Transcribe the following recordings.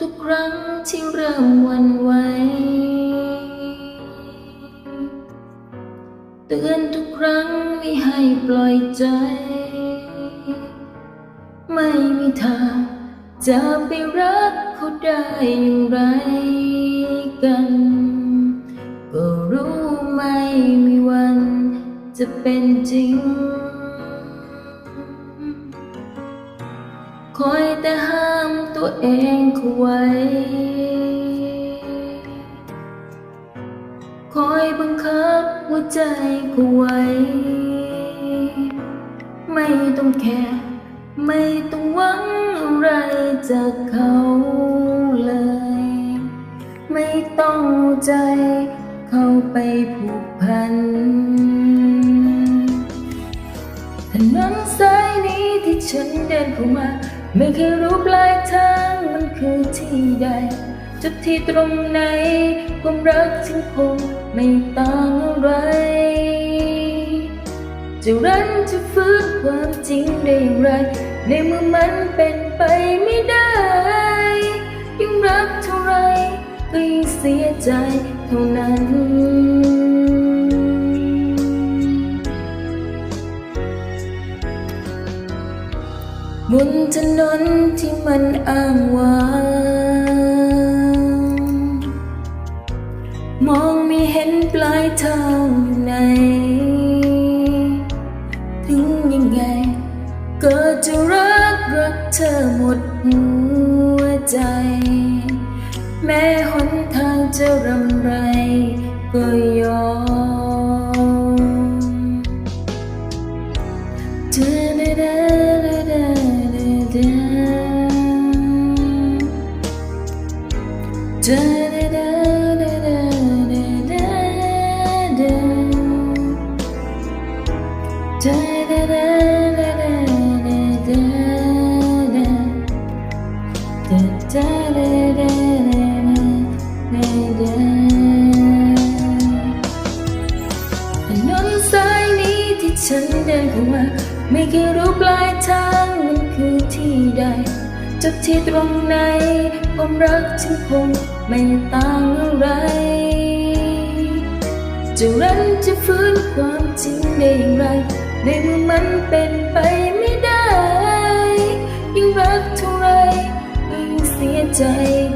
ทุกครั้งที่เริ่มวันไหวเตือนทุกครั้งไม่ให้ปล่อยใจ ไม่มีทางจะไปรักเขาได้อย่างไรกัน ก็รู้ไม่มีวันจะเป็นจริง คอยแต่ ตัวเองเข้ไวคอยบังคับหัวใจเข้ไวไม่ต้องแคร์ไม่ต้องหวังอะไรจากเขาเลย ไม่ต้องใจเข้าไปผูกพันถนนสายนี้ที่ฉันเดินเข้ามา ไม่เคยรู้ปลายทางมันคือที่ใดจุดที่ตรงไหนความรักฉันคงไม่ต่างอะไร จะรันจะฟื้นความจริงได้ไร ในเมื่อมันเป็นไปไม่ได้ ยิ่งรักเท่าไรก็ยิ่งเสียใจเท่านั้น บนถนนที่มันอ้างว้างมองไม่เห็นปลายทางอยู่ไหน ถึงยังไง ก็จะรักรักเธอหมดหัวใจ แม้หนทางจะรำไร ก็ย ฉันเดินเข้ามาไม่เคยรู้ปลายทางมันคือที่ใดจุดที่ตรงไหน ความรักฉันคงไม่ต่างอะไร จะรันจะฟื้นความจริงได้อย่างไร ในเมื่อมันเป็นไปไม่ได้ ยิ่งรักเท่าไรยิ่งเสียใจ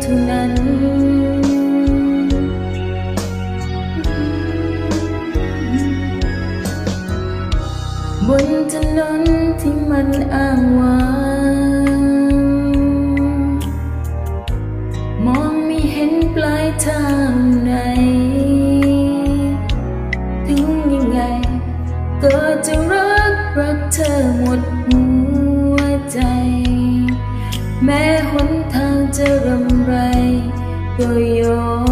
เท่านั้นบนถนนที่มันอ้างว้ ทางไหน ถึงยังไง ก็จะรักรักเธอหมดหัวใจ แม้หนทางจะรำไรก็ยอม